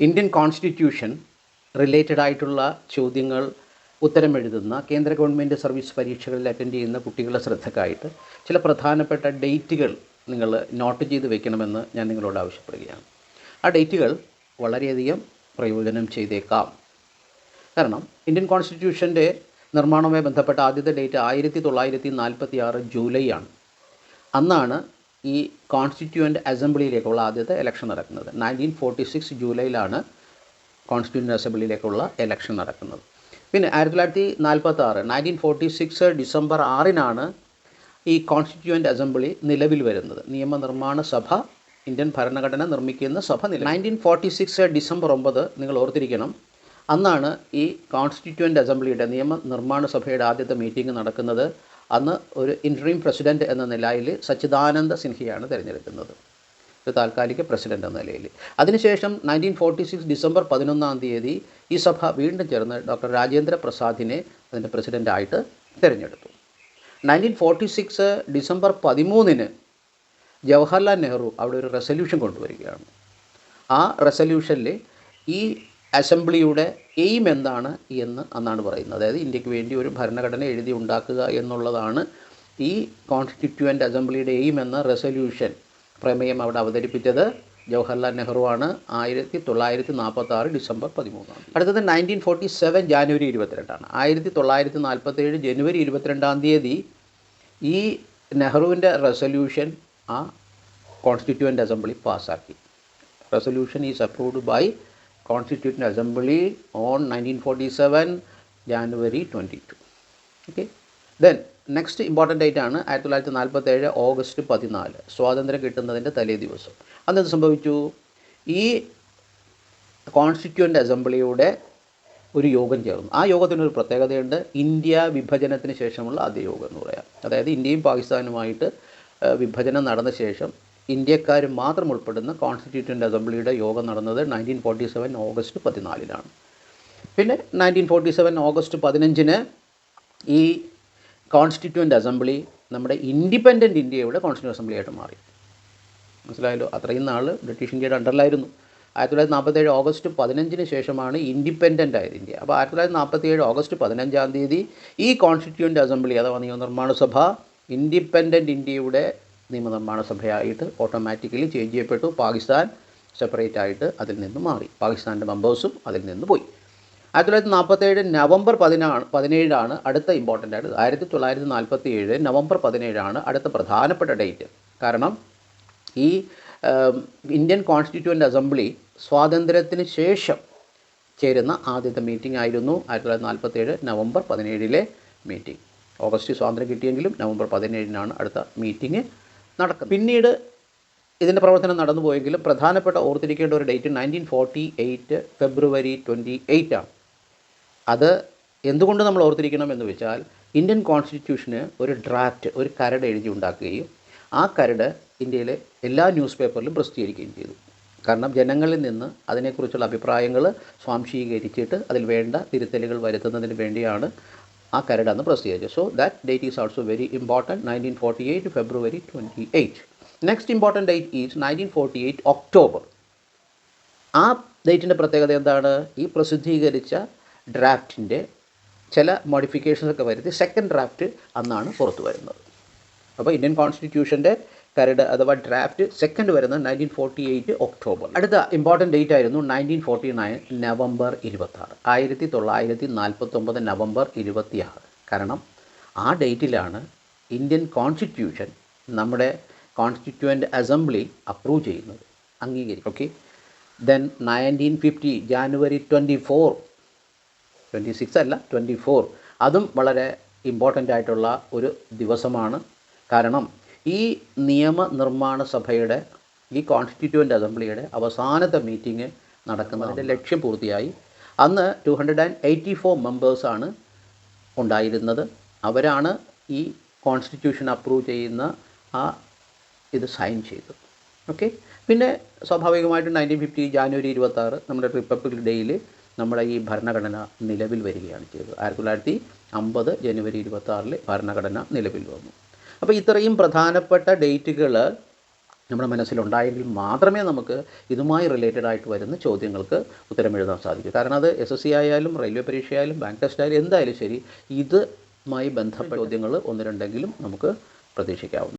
Indian constitution related ആയിട്ടുള്ള ചോദ്യങ്ങൾ ഉത്തരം എഴുതുന്ന കേന്ദ്ര ഗവൺമെന്റ് സർവീസ് പരീക്ഷകളിൽ അറ്റൻഡ് ചെയ്യുന്ന കുട്ടികളുടെ ശ്രദ്ധക്കായിട്ട് ചില പ്രധാനപ്പെട്ട ഡേറ്റുകൾ നിങ്ങൾ നോട്ട് ചെയ്ത് വെക്കണമെന്ന് ഞാൻ നിങ്ങളോട് ആവശ്യപ്പെടുകയാണ്. ആ ഡേറ്റുകൾ വളരെയധികം പ്രയോജനം ചെയ്തേക്കാം. കാരണം ഇന്ത്യൻ കോൺസ്റ്റിറ്റ്യൂഷന്റെ നിർമ്മാണവുമായി ബന്ധപ്പെട്ട ആദ്യത്തെ ഡേറ്റ് ആയിരത്തി തൊള്ളായിരത്തി നാൽപ്പത്തി ആറ് ജൂലൈ ആണ്. അന്നാണ് ഈ കോൺസ്റ്റിറ്റ്യൂവന്റ് അസംബ്ലിയിലേക്കുള്ള ആദ്യത്തെ ഇലക്ഷൻ നടക്കുന്നത്. നയന്റീൻ ഫോർട്ടി സിക്സ് ജൂലൈയിലാണ് കോൺസ്റ്റിറ്റ്യൂവന്റ് അസംബ്ലിയിലേക്കുള്ള ഇലക്ഷൻ നടക്കുന്നത്. പിന്നെ ആയിരത്തി തൊള്ളായിരത്തി നാൽപ്പത്തി ആറ് നയന്റീൻ ഫോർട്ടി സിക്സ് ഡിസംബർ ആറിനാണ് ഈ കോൺസ്റ്റിറ്റ്യൂവന്റ് അസംബ്ലി നിലവിൽ വരുന്നത്. നിയമനിർമ്മാണ സഭ ഇന്ത്യൻ ഭരണഘടന നിർമ്മിക്കുന്ന സഭ നില നയന്റീൻ ഫോർട്ടി സിക്സ് ഡിസംബർ ഒമ്പത് നിങ്ങൾ ഓർത്തിരിക്കണം. അന്നാണ് ഈ കോൺസ്റ്റിറ്റ്യൂവന്റ് അസംബ്ലിയുടെ നിയമനിർമ്മാണ സഭയുടെ ആദ്യത്തെ മീറ്റിംഗ് നടക്കുന്നത്. അന്ന് ഒരു ഇൻട്രീം പ്രസിഡന്റ് എന്ന നിലയിൽ സച്ചിദാനന്ദ സിൻഹയാണ് തിരഞ്ഞെടുക്കുന്നത്. ഒരു താൽക്കാലിക പ്രസിഡന്റ് എന്ന നിലയിൽ. അതിനുശേഷം നയന്റീൻ ഫോർട്ടി സിക്സ് ഡിസംബർ പതിനൊന്നാം തീയതി ഈ സഭ വീണ്ടും ചേർന്ന് ഡോക്ടർ രാജേന്ദ്ര പ്രസാദിനെ അതിന്റെ പ്രസിഡന്റായിട്ട് തിരഞ്ഞെടുത്തു. നയന്റീൻ ഫോർട്ടി സിക്സ് ഡിസംബർ പതിമൂന്നിന് ജവഹർലാൽ നെഹ്റു അവിടെ ഒരു റെസൊല്യൂഷൻ കൊണ്ടുവരികയാണ്. ആ റെസൊല്യൂഷനിൽ ഈ അസംബ്ലിയുടെ എയിം എന്താണ് എന്ന് അന്നാണ് പറയുന്നത്. അതായത് ഇന്ത്യയ്ക്ക് വേണ്ടി ഒരു ഭരണഘടന എഴുതി ഉണ്ടാക്കുക എന്നുള്ളതാണ് ഈ കോൺസ്റ്റിറ്റ്യൂവന്റ് അസംബ്ലിയുടെ എയിം എന്ന റെസൊല്യൂഷൻ പ്രമേയം അവിടെ അവതരിപ്പിച്ചത്. ജവഹർലാൽ നെഹ്റു ആണ് ആയിരത്തി തൊള്ളായിരത്തി നാൽപ്പത്തി ആറ് ഡിസംബർ പതിമൂന്നാണ് അടുത്തത് നയന്റീൻ ഫോർട്ടി സെവൻ ജാനുവരി ഇരുപത്തിരണ്ടാണ്. ആയിരത്തി തൊള്ളായിരത്തി നാൽപ്പത്തേഴ് ജനുവരി ഇരുപത്തിരണ്ടാം തീയതി ഈ നെഹ്റുവിന്റെ റെസൊല്യൂഷൻ ആ കോൺസ്റ്റിറ്റ്യൂവന്റ് അസംബ്ലി പാസ്സാക്കി resolution is approved by nineteen forty seven January twenty two okay then next important date ആണ് ആയിരത്തി തൊള്ളായിരത്തി നാൽപ്പത്തേഴ് ഓഗസ്റ്റ് പതിനാല് സ്വാതന്ത്ര്യം കിട്ടുന്നതിന്റെ തലേ ദിവസം. അന്ന് സംഭവിച്ചു? ഈ കോൺസ്റ്റിറ്റ്യൂന്റ് അസംബ്ലിയുടെ ഒരു യോഗം ചേർന്നു. ആ യോഗത്തിനൊരു പ്രത്യേകതയുണ്ട്. ഇന്ത്യ വിഭജനത്തിന് ശേഷമുള്ള ആദ്യ യോഗം എന്ന് പറയാം. അതായത് ഇന്ത്യയും പാകിസ്ഥാനുമായിട്ട് വിഭജനം നടന്ന ശേഷം ഇന്ത്യക്കാർ മാത്രം ഉൾപ്പെടുന്ന കോൺസ്റ്റിറ്റ്യൂട്ടന്റ് അസംബ്ലിയുടെ യോഗം നടന്നത് നയന്റീൻ ഫോർട്ടി സെവൻ ഓഗസ്റ്റ് പതിനാലിനാണ്. പിന്നെ നയന്റീൻ ഫോർട്ടി സെവൻ ഓഗസ്റ്റ് പതിനഞ്ചിന് ഈ കോൺസ്റ്റിറ്റ്യൂവന്റ് അസംബ്ലി നമ്മുടെ ഇൻഡിപെൻഡന്റ് ഇന്ത്യയുടെ കോൺസ്റ്റിറ്റ്യൂന്റ് അസംബ്ലി ആയിട്ട് മാറി. മനസ്സിലായല്ലോ? അത്രയും നാൾ ബ്രിട്ടീഷ് ഇന്ത്യയുടെ അണ്ടറിലായിരുന്നു. ആയിരത്തി തൊള്ളായിരത്തി നാൽപ്പത്തേഴ് ഓഗസ്റ്റ് പതിനഞ്ചിന് ശേഷമാണ് ഇൻഡിപെൻഡന്റ് ആയത് ഇന്ത്യ. അപ്പോൾ ആയിരത്തി തൊള്ളായിരത്തി നാൽപ്പത്തേഴ് ഓഗസ്റ്റ് പതിനഞ്ചാം തീയതി ഈ കോൺസ്റ്റിറ്റ്യൂവന്റ് അസംബ്ലി അഥവാ നിയമനിർമ്മാണ സഭ ഇൻഡിപെൻഡന്റ് ഇന്ത്യയുടെ നിയമനിർമ്മാണ സഭയായിട്ട് ഓട്ടോമാറ്റിക്കലി ചേഞ്ച് ചെയ്യപ്പെട്ടു. പാകിസ്ഥാൻ സെപ്പറേറ്റ് ആയിട്ട് അതിൽ നിന്ന് മാറി. പാകിസ്ഥാന്റെ മെമ്പേഴ്സും അതിൽ നിന്ന് പോയി. ആയിരത്തി തൊള്ളായിരത്തി നാൽപ്പത്തേഴ് നവംബർ പതിനാണ് പതിനേഴാണ് അടുത്ത ഇമ്പോർട്ടന്റ് ആയിട്ട് ആയിരത്തി തൊള്ളായിരത്തി നാൽപ്പത്തി ഏഴ് നവംബർ പതിനേഴാണ് അടുത്ത പ്രധാനപ്പെട്ട ഡേറ്റ് കാരണം ഈ ഇന്ത്യൻ കോൺസ്റ്റിറ്റ്യൂവന്റ് അസംബ്ലി സ്വാതന്ത്ര്യത്തിന് ശേഷം ചേരുന്ന ആദ്യത്തെ മീറ്റിംഗ് ആയിരുന്നു ആയിരത്തി തൊള്ളായിരത്തി നാൽപ്പത്തേഴ് നവംബർ പതിനേഴിലെ മീറ്റിംഗ് ഓഗസ്റ്റ് സ്വാതന്ത്ര്യം കിട്ടിയെങ്കിലും നവംബർ പതിനേഴിനാണ് അടുത്ത മീറ്റിംഗ് നടക്കുന്നത് പിന്നീട് ഇതിന്റെ പ്രവർത്തനം നടന്നു പോയെങ്കിലും പ്രധാനപ്പെട്ട ഓർത്തിരിക്കേണ്ട ഒരു date nineteen forty eight February twenty eight ആണ്. അത് എന്തുകൊണ്ട് നമ്മൾ ഓർത്തിരിക്കണം എന്ന് വെച്ചാൽ ഇന്ത്യൻ കോൺസ്റ്റിറ്റ്യൂഷന് ഒരു ഡ്രാഫ്റ്റ് ഒരു കരട് എഴുതി ഉണ്ടാക്കുകയും ആ കരട് ഇന്ത്യയിലെ എല്ലാ ന്യൂസ് പേപ്പറിലും പ്രസിദ്ധീകരിക്കുകയും ചെയ്തു. കാരണം ജനങ്ങളിൽ നിന്ന് അതിനെക്കുറിച്ചുള്ള അഭിപ്രായങ്ങൾ സ്വാംശീകരിച്ചിട്ട് അതിൽ വേണ്ട തിരുത്തലുകൾ വരുത്തുന്നതിന് വേണ്ടിയാണ് ആ കരട് അന്ന് പ്രസിദ്ധീകരിച്ചത് so that date is also very important nineteen forty eight February twenty eight next important date is nineteen forty eight October ആ ഡേറ്റിന്റെ പ്രത്യേകത എന്താണ്? ഈ പ്രസിദ്ധീകരിച്ച ഡ്രാഫ്റ്റിന്റെ ചില മോഡിഫിക്കേഷൻസ് ഒക്കെ വരുത്തി സെക്കൻഡ് ഡ്രാഫ്റ്റ് അന്നാണ് പുറത്തു വരുന്നത്. അപ്പോൾ ഇന്ത്യൻ കോൺസ്റ്റിറ്റ്യൂഷന്റെ കരട് അഥവാ ഡ്രാഫ്റ്റ് സെക്കൻഡ് വരുന്നത് നയന്റീൻ ഫോർട്ടി എയ്റ്റ് ഒക്ടോബർ അടുത്ത ഇമ്പോർട്ടന്റ് ഡേറ്റ് ആയിരുന്നു നയന്റീൻ ഫോർട്ടി നയൻ നവംബർ ഇരുപത്തി ആറ് ആയിരത്തി തൊള്ളായിരത്തി നാൽപ്പത്തൊമ്പത് നവംബർ ഇരുപത്തി ആറ് കാരണം ആ ഡേറ്റിലാണ് ഇന്ത്യൻ കോൺസ്റ്റിറ്റ്യൂഷൻ നമ്മുടെ കോൺസ്റ്റിറ്റ്യൂവന്റ് അസംബ്ലി അപ്രൂവ് ചെയ്യുന്നത് അംഗീകരിക്കും okay then nineteen fifty January twenty four twenty six അല്ല ട്വന്റി ഫോർ അതും വളരെ ഇമ്പോർട്ടന്റ് ആയിട്ടുള്ള ഒരു ദിവസമാണ്. കാരണം ഈ നിയമനിർമ്മാണ സഭയുടെ ഈ കോൺസ്റ്റിറ്റ്യൂവന്റ് അസംബ്ലിയുടെ അവസാനത്തെ മീറ്റിംഗ് നടക്കുന്നതിന്റെ ലക്ഷ്യം പൂർത്തിയായി. അന്ന് two hundred and eighty four മെമ്പേഴ്സാണ് ഉണ്ടായിരുന്നത്. അവരാണ് ഈ കോൺസ്റ്റിറ്റ്യൂഷൻ അപ്രൂവ് ചെയ്യുന്ന ആ ഇത് സൈൻ ചെയ്തത്. ഓക്കെ പിന്നെ സ്വാഭാവികമായിട്ടും നയന്റീൻ ഫിഫ്റ്റി ജാനുവരി ഇരുപത്താറ് നമ്മുടെ റിപ്പബ്ലിക് ഡേയിൽ നമ്മുടെ ഈ ഭരണഘടന നിലവിൽ വരികയാണ് ചെയ്തത്. ആയിരത്തി തൊള്ളായിരത്തി അമ്പത് ജനുവരി ഇരുപത്താറിൽ ഭരണഘടന നിലവിൽ വന്നു. അപ്പോൾ ഇത്രയും പ്രധാനപ്പെട്ട ഡേറ്റുകൾ നമ്മുടെ മനസ്സിലുണ്ടായെങ്കിൽ മാത്രമേ നമുക്ക് ഇതുമായി റിലേറ്റഡ് ആയിട്ട് വരുന്ന ചോദ്യങ്ങൾക്ക് ഉത്തരം എഴുതാൻ സാധിക്കൂ. കാരണം അത് എസ് എസ് സി ആയാലും റെയിൽവേ പരീക്ഷയായാലും ബാങ്ക് ടെസ്റ്റ് ആയാലും എന്തായാലും ശരി ഇതുമായി ബന്ധപ്പെട്ട ചോദ്യങ്ങൾ ഒന്ന് രണ്ടെങ്കിലും നമുക്ക് പ്രതീക്ഷിക്കാവുന്നു